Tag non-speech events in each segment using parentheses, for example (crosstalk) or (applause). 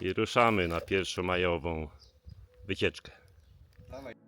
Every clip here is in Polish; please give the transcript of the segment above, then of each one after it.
i ruszamy na pierwszomajową wycieczkę. Dawaj.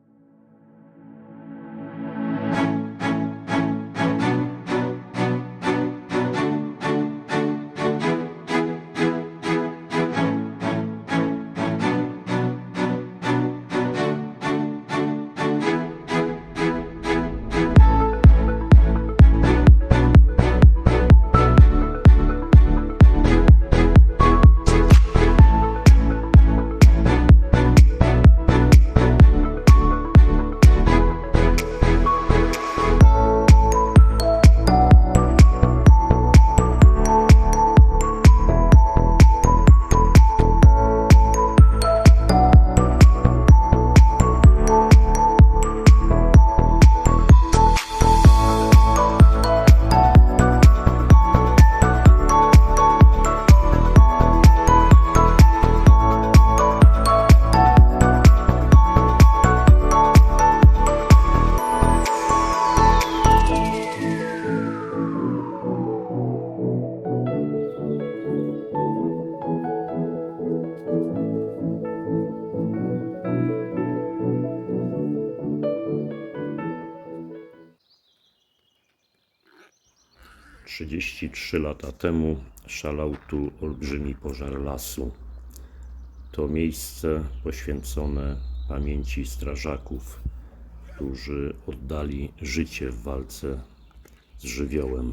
33 lata temu szalał tu olbrzymi pożar lasu. To miejsce poświęcone pamięci strażaków, którzy oddali życie w walce z żywiołem.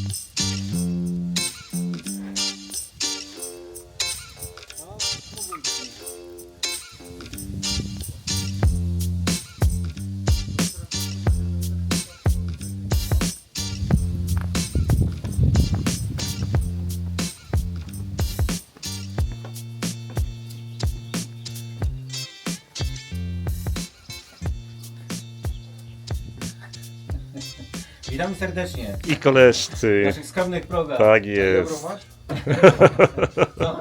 Witamy serdecznie I w koleżcy. naszych skromnych progach. Tak jest. (laughs) Co?